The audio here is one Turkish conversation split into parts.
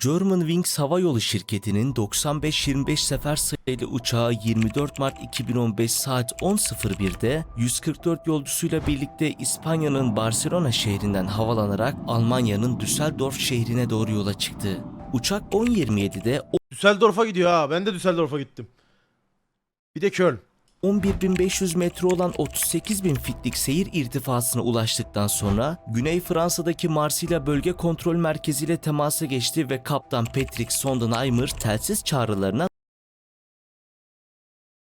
German Wings Havayolu şirketinin 95-25 sefer sayılı uçağı 24 Mart 2015 saat 10.01'de 144 yolcusuyla birlikte İspanya'nın Barcelona şehrinden havalanarak Almanya'nın Düsseldorf şehrine doğru yola çıktı. Uçak 10.27'de Düsseldorf'a gidiyor ha. Ben de Düsseldorf'a gittim. Bir de Köln. 11.500 metre olan 38.000 fitlik seyir irtifasına ulaştıktan sonra Güney Fransa'daki Marsilya Bölge Kontrol Merkezi ile temasa geçti ve Kaptan Patrick Sondenheimer telsiz çağrılarına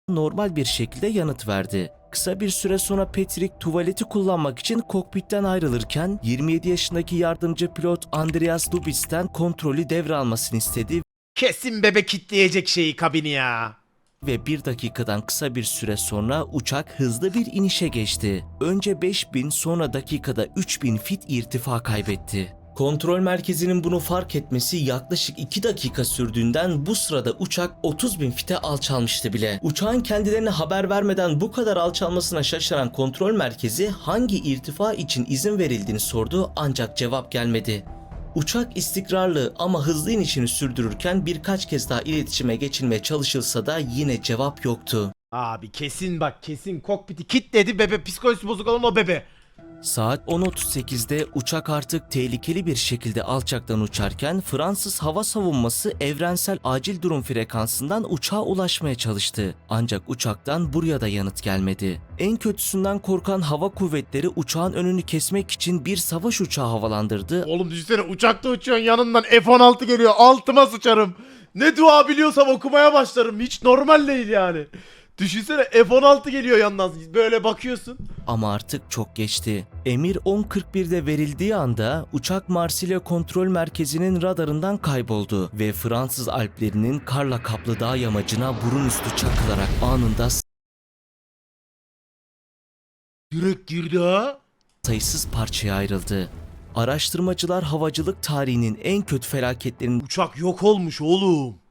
normal bir şekilde yanıt verdi. Kısa bir süre sonra Patrick tuvaleti kullanmak için kokpitten ayrılırken 27 yaşındaki yardımcı pilot Andreas Dubis'ten kontrolü devralmasını istedi Kesin bebe kitleyecek şeyi kabini ya. Ve bir dakikadan kısa bir süre sonra uçak hızlı bir inişe geçti. Önce 5000 sonra dakikada 3000 fit irtifa kaybetti. Kontrol merkezinin bunu fark etmesi yaklaşık 2 dakika sürdüğünden bu sırada uçak 30 bin fite alçalmıştı bile. Uçağın kendilerine haber vermeden bu kadar alçalmasına şaşıran kontrol merkezi hangi irtifa için izin verildiğini sordu ancak cevap gelmedi. Uçak istikrarlı ama hızlı inişini sürdürürken birkaç kez daha iletişime geçilmeye çalışılsa da yine cevap yoktu. Abi kesin bak kesin kokpiti kitledi bebe psikolojisi bozuk olan o bebe. Saat 10.38'de uçak artık tehlikeli bir şekilde alçaktan uçarken Fransız hava savunması evrensel acil durum frekansından uçağa ulaşmaya çalıştı. Ancak uçaktan buraya da yanıt gelmedi. En kötüsünden korkan hava kuvvetleri uçağın önünü kesmek için bir savaş uçağı havalandırdı Oğlum düşünsene uçakta uçuyorsun yanından F-16 geliyor altıma sıçarım. Ne dua biliyorsam okumaya başlarım. Hiç normal değil yani. Düşünsene F-16 geliyor yandan böyle bakıyorsun. Ama artık çok geçti. Emir 10.41'de verildiği anda uçak Marsilya kontrol merkezinin radarından kayboldu ve Fransız Alplerinin karla kaplı dağ yamacına burun üstü çakılarak anında Direkt girdi ha. sayısız parçaya ayrıldı. Araştırmacılar havacılık tarihinin en kötü felaketlerinden Uçak yok olmuş oğlum.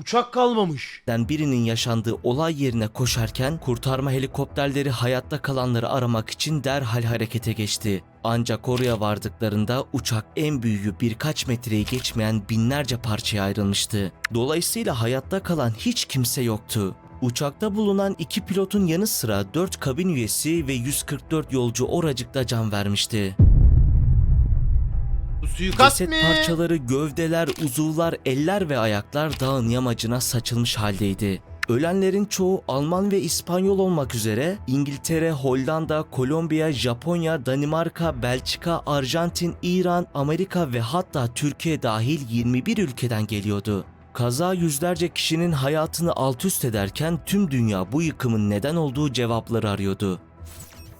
Uçak kalmamış. birinin yaşandığı olay yerine koşarken kurtarma helikopterleri hayatta kalanları aramak için derhal harekete geçti. Ancak oraya vardıklarında uçak en büyüğü birkaç metreyi geçmeyen binlerce parçaya ayrılmıştı. Dolayısıyla hayatta kalan hiç kimse yoktu. Uçakta bulunan iki pilotun yanı sıra 4 kabin üyesi ve 144 yolcu oracıkta can vermişti. Suikast Ceset mi? parçaları, gövdeler, uzuvlar, eller ve ayaklar dağın yamacına saçılmış haldeydi. Ölenlerin çoğu Alman ve İspanyol olmak üzere İngiltere, Hollanda, Kolombiya, Japonya, Danimarka, Belçika, Arjantin, İran, Amerika ve hatta Türkiye dahil 21 ülkeden geliyordu. Kaza yüzlerce kişinin hayatını alt üst ederken tüm dünya bu yıkımın neden olduğu cevapları arıyordu.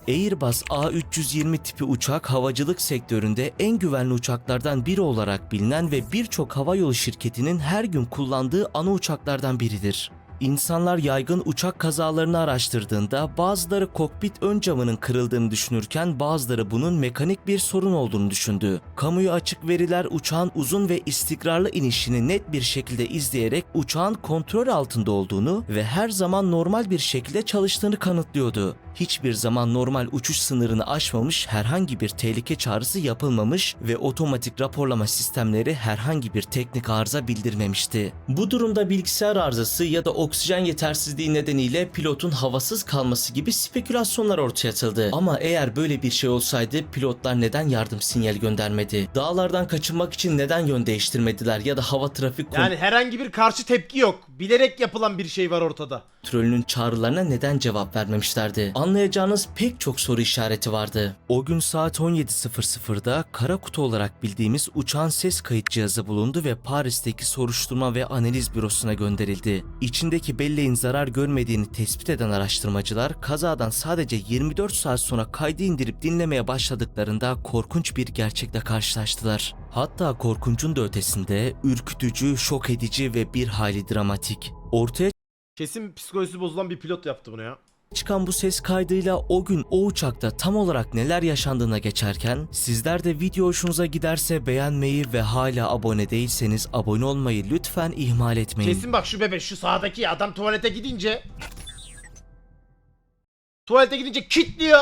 Airbus A320 tipi uçak havacılık sektöründe en güvenli uçaklardan biri olarak bilinen ve birçok havayolu şirketinin her gün kullandığı ana uçaklardan biridir. İnsanlar yaygın uçak kazalarını araştırdığında bazıları kokpit ön camının kırıldığını düşünürken bazıları bunun mekanik bir sorun olduğunu düşündü. Kamuya açık veriler uçağın uzun ve istikrarlı inişini net bir şekilde izleyerek uçağın kontrol altında olduğunu ve her zaman normal bir şekilde çalıştığını kanıtlıyordu. Hiçbir zaman normal uçuş sınırını aşmamış, herhangi bir tehlike çağrısı yapılmamış ve otomatik raporlama sistemleri herhangi bir teknik arıza bildirmemişti. Bu durumda bilgisayar arızası ya da oksijen yetersizliği nedeniyle pilotun havasız kalması gibi spekülasyonlar ortaya atıldı. Ama eğer böyle bir şey olsaydı pilotlar neden yardım sinyali göndermedi? Dağlardan kaçınmak için neden yön değiştirmediler ya da hava trafik Yani herhangi bir karşı tepki yok. Bilerek yapılan bir şey var ortada. kontrolünün çağrılarına neden cevap vermemişlerdi? Anlayacağınız pek çok soru işareti vardı. O gün saat 17.00'da kara kutu olarak bildiğimiz uçağın ses kayıt cihazı bulundu ve Paris'teki soruşturma ve analiz bürosuna gönderildi. İçindeki belleğin zarar görmediğini tespit eden araştırmacılar kazadan sadece 24 saat sonra kaydı indirip dinlemeye başladıklarında korkunç bir gerçekle karşılaştılar. Hatta korkuncun da ötesinde ürkütücü, şok edici ve bir hayli dramatik. Ortaya Kesin psikolojisi bozulan bir pilot yaptı bunu ya. Çıkan bu ses kaydıyla o gün o uçakta tam olarak neler yaşandığına geçerken sizler de video hoşunuza giderse beğenmeyi ve hala abone değilseniz abone olmayı lütfen ihmal etmeyin. Kesin bak şu bebe şu sağdaki adam tuvalete gidince Tuvalete gidince kitliyor.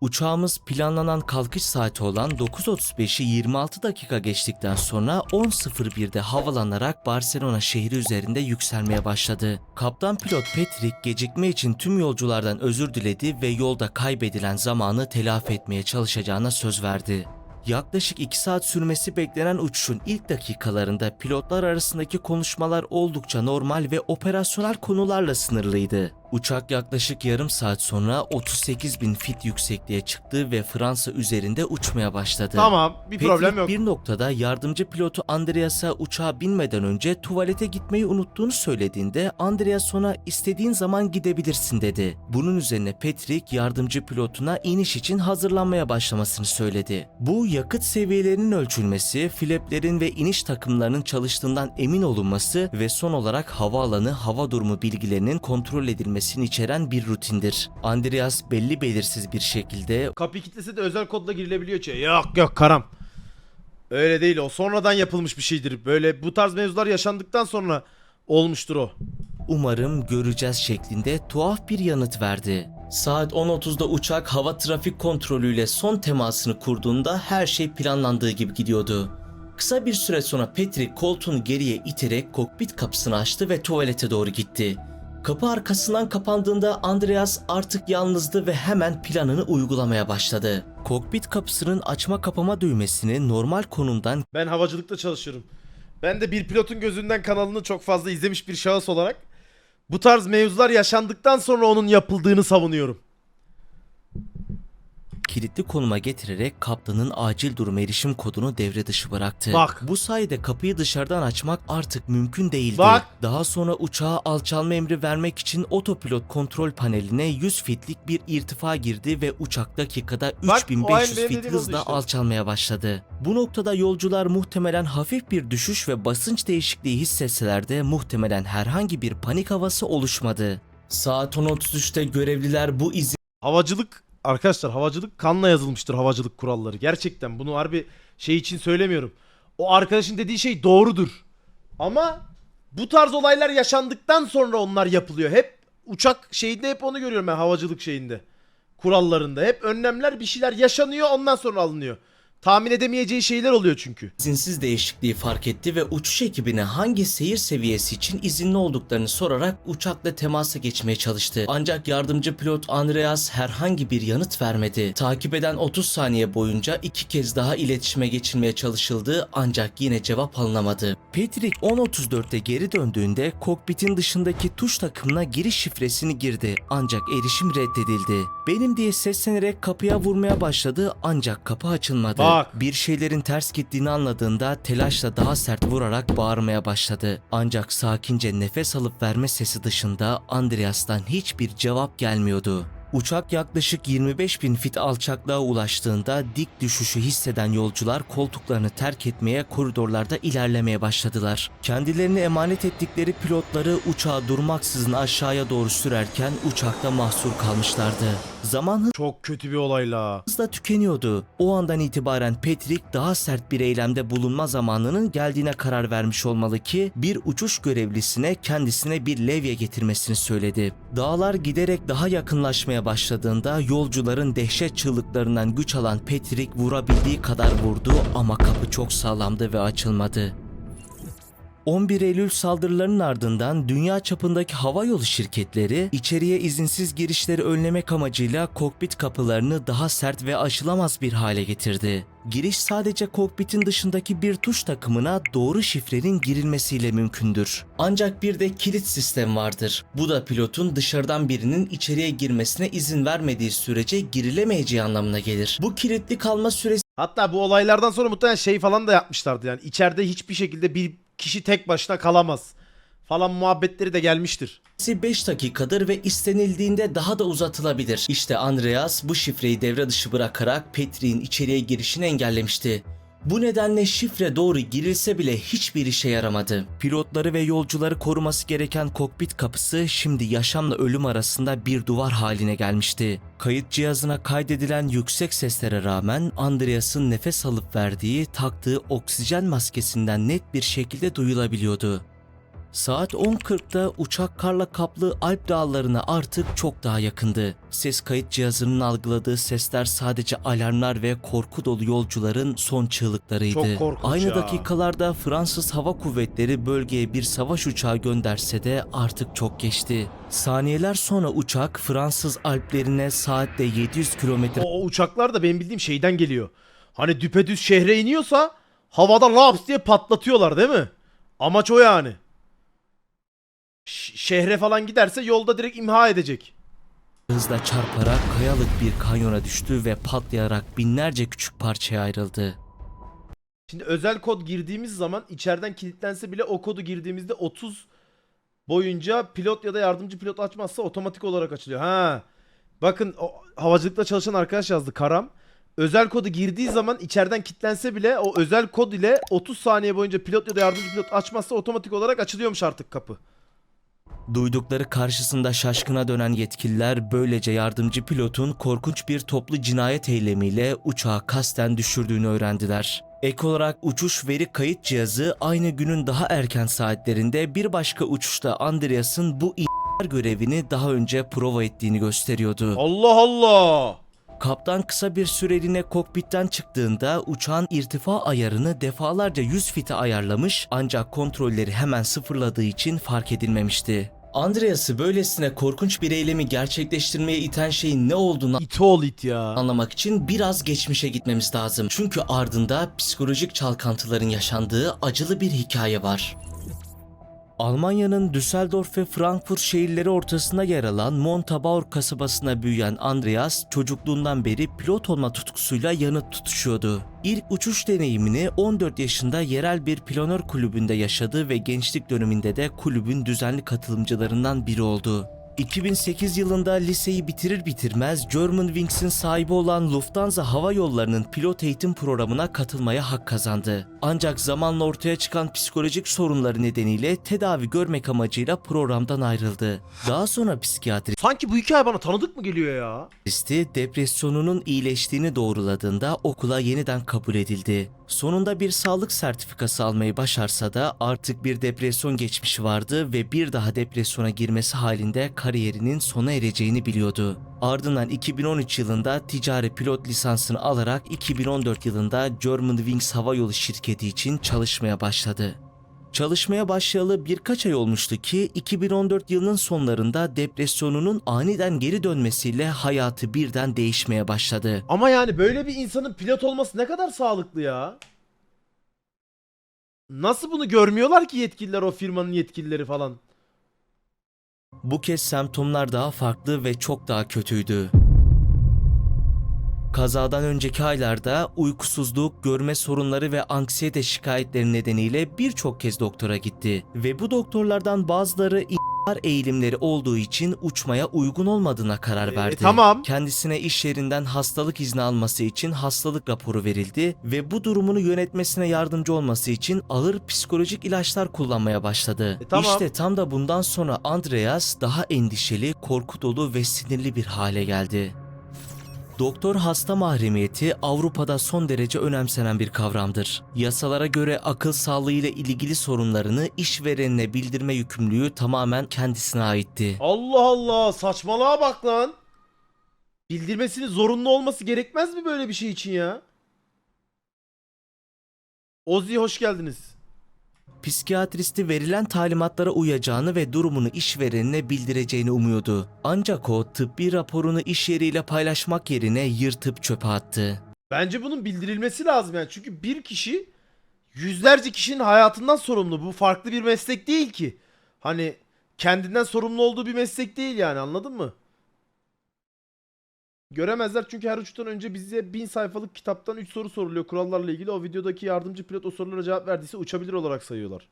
Uçağımız planlanan kalkış saati olan 9.35'i 26 dakika geçtikten sonra 10.01'de havalanarak Barcelona şehri üzerinde yükselmeye başladı. Kaptan pilot Patrick gecikme için tüm yolculardan özür diledi ve yolda kaybedilen zamanı telafi etmeye çalışacağına söz verdi. Yaklaşık 2 saat sürmesi beklenen uçuşun ilk dakikalarında pilotlar arasındaki konuşmalar oldukça normal ve operasyonel konularla sınırlıydı. Uçak yaklaşık yarım saat sonra 38 bin fit yüksekliğe çıktı ve Fransa üzerinde uçmaya başladı. Tamam bir Patrick problem yok. bir noktada yardımcı pilotu Andreas'a uçağa binmeden önce tuvalete gitmeyi unuttuğunu söylediğinde Andreas ona istediğin zaman gidebilirsin dedi. Bunun üzerine Patrick yardımcı pilotuna iniş için hazırlanmaya başlamasını söyledi. Bu yakıt seviyelerinin ölçülmesi, flaplerin ve iniş takımlarının çalıştığından emin olunması ve son olarak havaalanı hava durumu bilgilerinin kontrol edilmesini içeren bir rutindir. Andreas belli belirsiz bir şekilde Kapıyı kitlese de özel kodla girilebiliyor içeri. Yok yok karam. Öyle değil o. Sonradan yapılmış bir şeydir. Böyle bu tarz mevzular yaşandıktan sonra olmuştur o. Umarım göreceğiz şeklinde tuhaf bir yanıt verdi. Saat 10.30'da uçak hava trafik kontrolüyle son temasını kurduğunda her şey planlandığı gibi gidiyordu. Kısa bir süre sonra Patrick koltuğunu geriye iterek kokpit kapısını açtı ve tuvalete doğru gitti. Kapı arkasından kapandığında Andreas artık yalnızdı ve hemen planını uygulamaya başladı. Kokpit kapısının açma kapama düğmesini normal konumdan Ben havacılıkta çalışıyorum. Ben de bir pilotun gözünden kanalını çok fazla izlemiş bir şahıs olarak bu tarz mevzular yaşandıktan sonra onun yapıldığını savunuyorum. Kilitli konuma getirerek kaptanın acil durum erişim kodunu devre dışı bıraktı. Bak. Bu sayede kapıyı dışarıdan açmak artık mümkün değildi. Bak. Daha sonra uçağa alçalma emri vermek için otopilot kontrol paneline 100 fitlik bir irtifa girdi ve uçak dakikada Bak, o aynı 3500 benim fit hızla işte. alçalmaya başladı. Bu noktada yolcular muhtemelen hafif bir düşüş ve basınç değişikliği hissetseler de muhtemelen herhangi bir panik havası oluşmadı. Saat 10.33'te görevliler bu izi Havacılık arkadaşlar havacılık kanla yazılmıştır havacılık kuralları. Gerçekten bunu harbi şey için söylemiyorum. O arkadaşın dediği şey doğrudur. Ama bu tarz olaylar yaşandıktan sonra onlar yapılıyor. Hep uçak şeyinde hep onu görüyorum ben havacılık şeyinde. Kurallarında hep önlemler bir şeyler yaşanıyor ondan sonra alınıyor. Tahmin edemeyeceği şeyler oluyor çünkü. izinsiz değişikliği fark etti ve uçuş ekibine hangi seyir seviyesi için izinli olduklarını sorarak uçakla temasa geçmeye çalıştı. Ancak yardımcı pilot Andreas herhangi bir yanıt vermedi. Takip eden 30 saniye boyunca iki kez daha iletişime geçilmeye çalışıldı ancak yine cevap alınamadı. Patrick 10.34'te geri döndüğünde kokpitin dışındaki tuş takımına giriş şifresini girdi ancak erişim reddedildi. Benim diye seslenerek kapıya vurmaya başladı ancak kapı açılmadı. Bak. Bir şeylerin ters gittiğini anladığında telaşla daha sert vurarak bağırmaya başladı. Ancak sakince nefes alıp verme sesi dışında Andreas'tan hiçbir cevap gelmiyordu. Uçak yaklaşık 25 bin fit alçaklığa ulaştığında dik düşüşü hisseden yolcular koltuklarını terk etmeye koridorlarda ilerlemeye başladılar. Kendilerini emanet ettikleri pilotları uçağı durmaksızın aşağıya doğru sürerken uçakta mahsur kalmışlardı. Zaman Çok kötü bir olayla. hızla tükeniyordu. O andan itibaren Patrick daha sert bir eylemde bulunma zamanının geldiğine karar vermiş olmalı ki bir uçuş görevlisine kendisine bir levye getirmesini söyledi. Dağlar giderek daha yakınlaşmaya başladığında yolcuların dehşet çığlıklarından güç alan Patrick vurabildiği kadar vurdu ama kapı çok sağlamdı ve açılmadı. 11 Eylül saldırılarının ardından dünya çapındaki havayolu şirketleri içeriye izinsiz girişleri önlemek amacıyla kokpit kapılarını daha sert ve aşılamaz bir hale getirdi. Giriş sadece kokpitin dışındaki bir tuş takımına doğru şifrenin girilmesiyle mümkündür. Ancak bir de kilit sistem vardır. Bu da pilotun dışarıdan birinin içeriye girmesine izin vermediği sürece girilemeyeceği anlamına gelir. Bu kilitli kalma süresi Hatta bu olaylardan sonra muhtemelen şey falan da yapmışlardı yani. içeride hiçbir şekilde bir kişi tek başına kalamaz. Falan muhabbetleri de gelmiştir. 5 dakikadır ve istenildiğinde daha da uzatılabilir. İşte Andreas bu şifreyi devre dışı bırakarak Petri'nin içeriye girişini engellemişti. Bu nedenle şifre doğru girilse bile hiçbir işe yaramadı. Pilotları ve yolcuları koruması gereken kokpit kapısı şimdi yaşamla ölüm arasında bir duvar haline gelmişti. Kayıt cihazına kaydedilen yüksek seslere rağmen Andreas'ın nefes alıp verdiği taktığı oksijen maskesinden net bir şekilde duyulabiliyordu. Saat 10.40'da uçak karla kaplı Alp dağlarına artık çok daha yakındı. Ses kayıt cihazının algıladığı sesler sadece alarmlar ve korku dolu yolcuların son çığlıklarıydı. Aynı ya. dakikalarda Fransız Hava Kuvvetleri bölgeye bir savaş uçağı gönderse de artık çok geçti. Saniyeler sonra uçak Fransız Alplerine saatte 700 kilometre O, o uçaklar da benim bildiğim şeyden geliyor. Hani düpedüz şehre iniyorsa havada laps diye patlatıyorlar değil mi? Amaç o yani. Şehre falan giderse yolda direkt imha edecek. hızla çarparak kayalık bir kanyona düştü ve patlayarak binlerce küçük parçaya ayrıldı. Şimdi özel kod girdiğimiz zaman içeriden kilitlense bile o kodu girdiğimizde 30 boyunca pilot ya da yardımcı pilot açmazsa otomatik olarak açılıyor. Ha. Bakın o, havacılıkta çalışan arkadaş yazdı Karam. Özel kodu girdiği zaman içeriden kilitlense bile o özel kod ile 30 saniye boyunca pilot ya da yardımcı pilot açmazsa otomatik olarak açılıyormuş artık kapı. Duydukları karşısında şaşkına dönen yetkililer böylece yardımcı pilotun korkunç bir toplu cinayet eylemiyle uçağı kasten düşürdüğünü öğrendiler. Ek olarak uçuş veri kayıt cihazı aynı günün daha erken saatlerinde bir başka uçuşta Andreas'ın bu i**ler görevini daha önce prova ettiğini gösteriyordu. Allah Allah. Kaptan kısa bir süreliğine kokpitten çıktığında uçağın irtifa ayarını defalarca 100 fite ayarlamış ancak kontrolleri hemen sıfırladığı için fark edilmemişti. Andreas'ı böylesine korkunç bir eylemi gerçekleştirmeye iten şeyin ne olduğunu İt ol it ya. anlamak için biraz geçmişe gitmemiz lazım. Çünkü ardında psikolojik çalkantıların yaşandığı acılı bir hikaye var. Almanya'nın Düsseldorf ve Frankfurt şehirleri ortasında yer alan Montabaur kasabasına büyüyen Andreas çocukluğundan beri pilot olma tutkusuyla yanıt tutuşuyordu. İlk uçuş deneyimini 14 yaşında yerel bir planör kulübünde yaşadı ve gençlik döneminde de kulübün düzenli katılımcılarından biri oldu. 2008 yılında liseyi bitirir bitirmez Germanwings'in sahibi olan Lufthansa Hava Yolları'nın pilot eğitim programına katılmaya hak kazandı. Ancak zamanla ortaya çıkan psikolojik sorunları nedeniyle tedavi görmek amacıyla programdan ayrıldı. Daha sonra psikiyatrist Sanki bu hikaye bana tanıdık mı geliyor ya? Kristi depresyonunun iyileştiğini doğruladığında okula yeniden kabul edildi. Sonunda bir sağlık sertifikası almayı başarsa da artık bir depresyon geçmişi vardı ve bir daha depresyona girmesi halinde kariyerinin sona ereceğini biliyordu. Ardından 2013 yılında ticari pilot lisansını alarak 2014 yılında Germanwings Havayolu şirketi için çalışmaya başladı. Çalışmaya başlayalı birkaç ay olmuştu ki 2014 yılının sonlarında depresyonunun aniden geri dönmesiyle hayatı birden değişmeye başladı. Ama yani böyle bir insanın pilot olması ne kadar sağlıklı ya? Nasıl bunu görmüyorlar ki yetkililer o firmanın yetkilileri falan? Bu kez semptomlar daha farklı ve çok daha kötüydü. Kazadan önceki aylarda uykusuzluk, görme sorunları ve anksiyete şikayetleri nedeniyle birçok kez doktora gitti. Ve bu doktorlardan bazıları eğilimleri olduğu için uçmaya uygun olmadığına karar E, verdi. tamam. Kendisine iş yerinden hastalık izni alması için hastalık raporu verildi ve bu durumunu yönetmesine yardımcı olması için ağır psikolojik ilaçlar kullanmaya başladı. E, tamam. İşte tam da bundan sonra Andreas daha endişeli, korku dolu ve sinirli bir hale geldi. Doktor hasta mahremiyeti Avrupa'da son derece önemsenen bir kavramdır. Yasalara göre akıl sağlığı ile ilgili sorunlarını işverenine bildirme yükümlülüğü tamamen kendisine aitti. Allah Allah saçmalığa bak lan. Bildirmesinin zorunlu olması gerekmez mi böyle bir şey için ya? Ozzy hoş geldiniz. Psikiyatristi verilen talimatlara uyacağını ve durumunu işverenine bildireceğini umuyordu. Ancak o tıbbi raporunu iş yeriyle paylaşmak yerine yırtıp çöpe attı. Bence bunun bildirilmesi lazım yani. Çünkü bir kişi yüzlerce kişinin hayatından sorumlu. Bu farklı bir meslek değil ki. Hani kendinden sorumlu olduğu bir meslek değil yani anladın mı? Göremezler çünkü her uçtan önce bize bin sayfalık kitaptan 3 soru soruluyor kurallarla ilgili. O videodaki yardımcı pilot o sorulara cevap verdiyse uçabilir olarak sayıyorlar.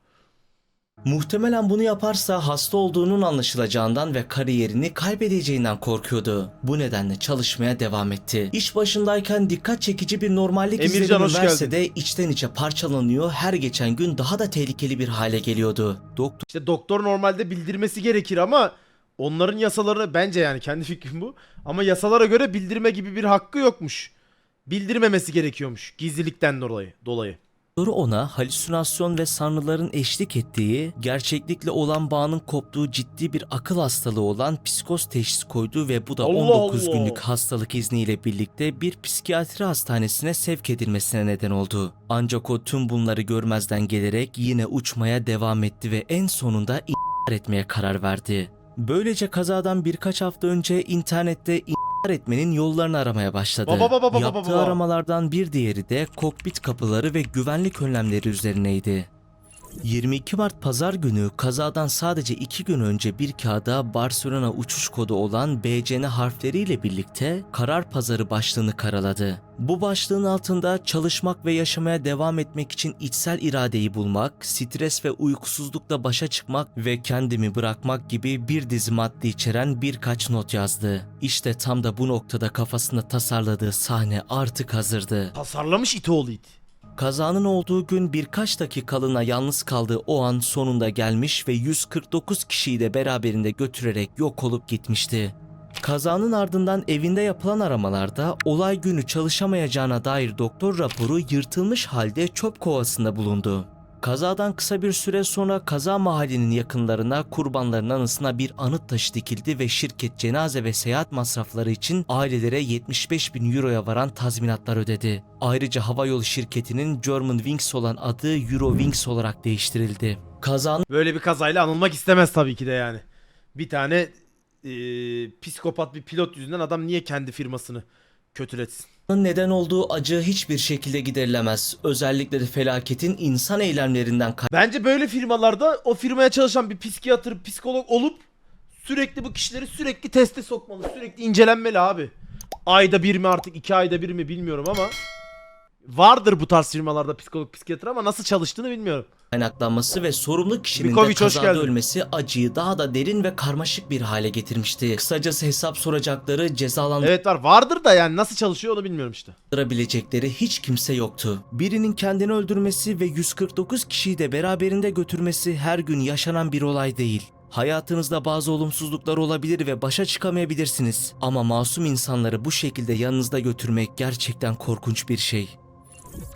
Muhtemelen bunu yaparsa hasta olduğunun anlaşılacağından ve kariyerini kaybedeceğinden korkuyordu. Bu nedenle çalışmaya devam etti. İş başındayken dikkat çekici bir normallik Emircan, izlenimi hoş verse de içten içe parçalanıyor, her geçen gün daha da tehlikeli bir hale geliyordu. Doktor İşte doktor normalde bildirmesi gerekir ama onların yasaları bence yani kendi fikrim bu. Ama yasalara göre bildirme gibi bir hakkı yokmuş. Bildirmemesi gerekiyormuş gizlilikten dolayı. dolayı. Doktoru ona halüsinasyon ve sanrıların eşlik ettiği, gerçeklikle olan bağının koptuğu ciddi bir akıl hastalığı olan psikoz teşhis koydu ve bu da Allah 19 Allah. günlük hastalık izniyle birlikte bir psikiyatri hastanesine sevk edilmesine neden oldu. Ancak o tüm bunları görmezden gelerek yine uçmaya devam etti ve en sonunda etmeye karar verdi. Böylece kazadan birkaç hafta önce internette intihar etmenin yollarını aramaya başladı. Baba, baba, baba, Yaptığı baba. aramalardan bir diğeri de kokpit kapıları ve güvenlik önlemleri üzerineydi. 22 Mart pazar günü kazadan sadece 2 gün önce bir kağıda Barcelona uçuş kodu olan BCN harfleriyle birlikte karar pazarı başlığını karaladı. Bu başlığın altında çalışmak ve yaşamaya devam etmek için içsel iradeyi bulmak, stres ve uykusuzlukla başa çıkmak ve kendimi bırakmak gibi bir dizi madde içeren birkaç not yazdı. İşte tam da bu noktada kafasında tasarladığı sahne artık hazırdı. Tasarlamış iti oğlu it. Kazanın olduğu gün birkaç dakikalığına yalnız kaldığı o an sonunda gelmiş ve 149 kişiyi de beraberinde götürerek yok olup gitmişti. Kazanın ardından evinde yapılan aramalarda olay günü çalışamayacağına dair doktor raporu yırtılmış halde çöp kovasında bulundu. Kazadan kısa bir süre sonra kaza mahallinin yakınlarına kurbanların anısına bir anıt taşı dikildi ve şirket cenaze ve seyahat masrafları için ailelere 75 bin euroya varan tazminatlar ödedi. Ayrıca havayolu şirketinin German Wings olan adı Eurowings olarak değiştirildi. Kazanın Böyle bir kazayla anılmak istemez tabii ki de yani. Bir tane eee, psikopat bir pilot yüzünden adam niye kendi firmasını kötületsin? Neden olduğu acı hiçbir şekilde giderilemez. Özellikle de felaketin insan eylemlerinden Bence böyle firmalarda o firmaya çalışan bir psikiyatr, psikolog olup sürekli bu kişileri sürekli teste sokmalı. Sürekli incelenmeli abi. Ayda bir mi artık iki ayda bir mi bilmiyorum ama vardır bu tarz firmalarda psikolog, psikiyatr ama nasıl çalıştığını bilmiyorum. kaynaklanması ve sorumlu kişinin Mikovic, de hoş kazada geldin. ölmesi acıyı daha da derin ve karmaşık bir hale getirmişti. Kısacası hesap soracakları, cezalandıracakları Evet var vardır da yani nasıl çalışıyor onu bilmiyorum işte. Kaldırabilecekleri hiç kimse yoktu. Birinin kendini öldürmesi ve 149 kişiyi de beraberinde götürmesi her gün yaşanan bir olay değil. Hayatınızda bazı olumsuzluklar olabilir ve başa çıkamayabilirsiniz. Ama masum insanları bu şekilde yanınızda götürmek gerçekten korkunç bir şey.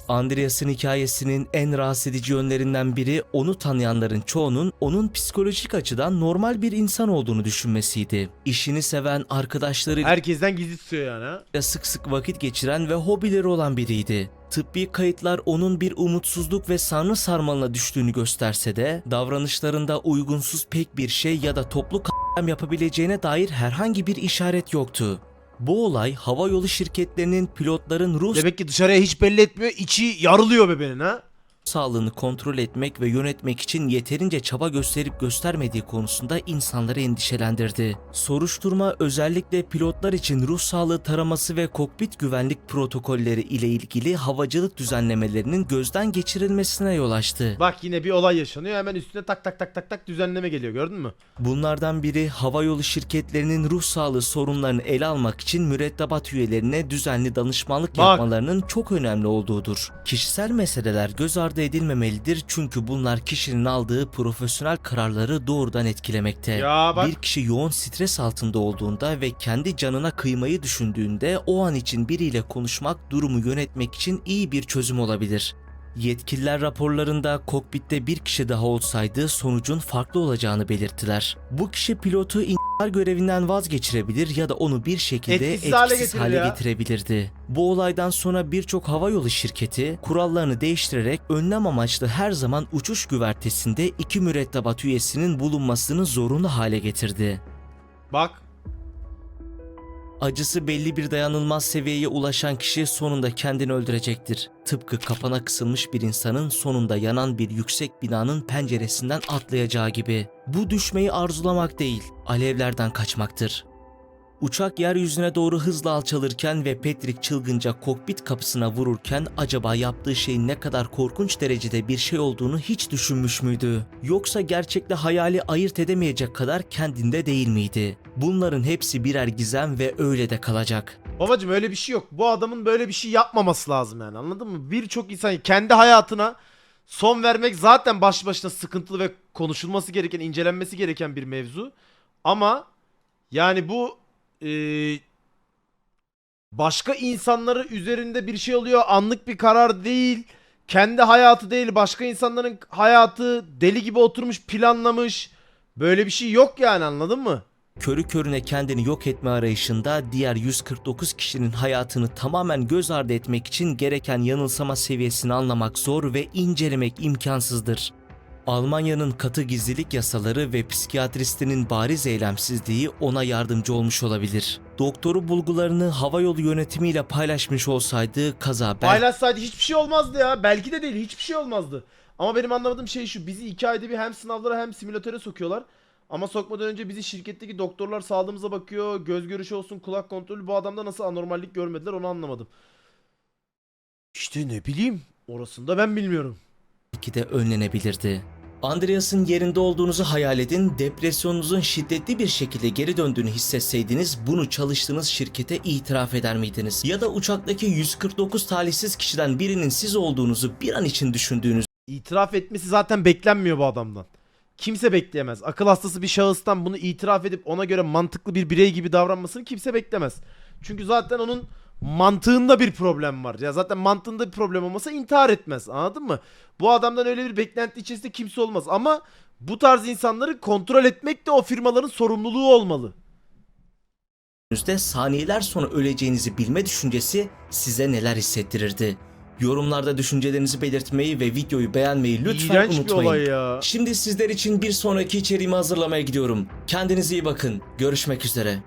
Andreas'ın hikayesinin en rahatsız edici yönlerinden biri onu tanıyanların çoğunun onun psikolojik açıdan normal bir insan olduğunu düşünmesiydi. İşini seven, arkadaşlarıyla Herkesten gizli tutuyor yani ha. sık sık vakit geçiren ve hobileri olan biriydi. Tıbbi kayıtlar onun bir umutsuzluk ve sanrı sarmalına düştüğünü gösterse de davranışlarında uygunsuz pek bir şey ya da toplu katliam yapabileceğine dair herhangi bir işaret yoktu. Bu olay havayolu şirketlerinin pilotların ruh Demek ki dışarıya hiç belli etmiyor. içi yarılıyor bebeğin ha. Sağlığını kontrol etmek ve yönetmek için yeterince çaba gösterip göstermediği konusunda insanları endişelendirdi. Soruşturma özellikle pilotlar için ruh sağlığı taraması ve kokpit güvenlik protokolleri ile ilgili havacılık düzenlemelerinin gözden geçirilmesine yol açtı. Bak yine bir olay yaşanıyor hemen üstüne tak tak tak tak tak düzenleme geliyor gördün mü? Bunlardan biri havayolu şirketlerinin ruh sağlığı sorunlarını ele almak için mürettebat üyelerine düzenli danışmanlık Bak. yapmalarının çok önemli olduğudur. Kişisel meseleler göz ardı edilmemelidir çünkü bunlar kişinin aldığı profesyonel kararları doğrudan etkilemekte. Ya bak. Bir kişi yoğun stres altında olduğunda ve kendi canına kıymayı düşündüğünde o an için biriyle konuşmak durumu yönetmek için iyi bir çözüm olabilir. Yetkililer raporlarında kokpitte bir kişi daha olsaydı sonucun farklı olacağını belirttiler. Bu kişi pilotu intihar görevinden vazgeçirebilir ya da onu bir şekilde Etkisiz etkisiz, hale hale, ya. getirebilirdi. Bu olaydan sonra birçok havayolu şirketi kurallarını değiştirerek önlem amaçlı her zaman uçuş güvertesinde iki mürettebat üyesinin bulunmasını zorunlu hale getirdi. Bak. Acısı belli bir dayanılmaz seviyeye ulaşan kişi sonunda kendini öldürecektir. Tıpkı kapana kısılmış bir insanın sonunda yanan bir yüksek binanın penceresinden atlayacağı gibi. Bu düşmeyi arzulamak değil, alevlerden kaçmaktır. Uçak yeryüzüne doğru hızla alçalırken ve Patrick çılgınca kokpit kapısına vururken acaba yaptığı şeyin ne kadar korkunç derecede bir şey olduğunu hiç düşünmüş müydü? Yoksa gerçekle hayali ayırt edemeyecek kadar kendinde değil miydi? Bunların hepsi birer gizem ve öyle de kalacak. Babacım öyle bir şey yok. Bu adamın böyle bir şey yapmaması lazım yani anladın mı? Birçok insan kendi hayatına son vermek zaten baş başına sıkıntılı ve konuşulması gereken, incelenmesi gereken bir mevzu. Ama yani bu eee, başka insanları üzerinde bir şey oluyor. Anlık bir karar değil. kendi hayatı değil başka insanların hayatı deli gibi oturmuş planlamış. Böyle bir şey yok yani anladın mı? Körü körüne kendini yok etme arayışında diğer 149 kişinin hayatını tamamen göz ardı etmek için gereken yanılsama seviyesini anlamak zor ve incelemek imkansızdır. Almanya'nın katı gizlilik yasaları ve psikiyatristinin bariz eylemsizliği ona yardımcı olmuş olabilir. Doktoru bulgularını havayolu yönetimiyle paylaşmış olsaydı kaza belki Paylaşsaydı hiçbir şey olmazdı ya. Belki de değil hiçbir şey olmazdı. Ama benim anlamadığım şey şu. Bizi iki ayda bir hem sınavlara hem simülatöre sokuyorlar. Ama sokmadan önce bizi şirketteki doktorlar sağlığımıza bakıyor. Göz görüşü olsun kulak kontrolü. Bu adamda nasıl anormallik görmediler onu anlamadım. İşte ne bileyim. Orasını da ben bilmiyorum. Belki de önlenebilirdi. Andreas'ın yerinde olduğunuzu hayal edin, depresyonunuzun şiddetli bir şekilde geri döndüğünü hissetseydiniz bunu çalıştığınız şirkete itiraf eder miydiniz? Ya da uçaktaki 149 talihsiz kişiden birinin siz olduğunuzu bir an için düşündüğünüz İtiraf etmesi zaten beklenmiyor bu adamdan. Kimse bekleyemez. Akıl hastası bir şahıstan bunu itiraf edip ona göre mantıklı bir birey gibi davranmasını kimse beklemez. Çünkü zaten onun mantığında bir problem var. Ya zaten mantığında bir problem olmasa intihar etmez. Anladın mı? Bu adamdan öyle bir beklenti içerisinde kimse olmaz. Ama bu tarz insanları kontrol etmek de o firmaların sorumluluğu olmalı. Önünüzde saniyeler sonra öleceğinizi bilme düşüncesi size neler hissettirirdi? Yorumlarda düşüncelerinizi belirtmeyi ve videoyu beğenmeyi lütfen İğrenç bir unutmayın. olay ya. Şimdi sizler için bir sonraki içeriğimi hazırlamaya gidiyorum. Kendinize iyi bakın. Görüşmek üzere.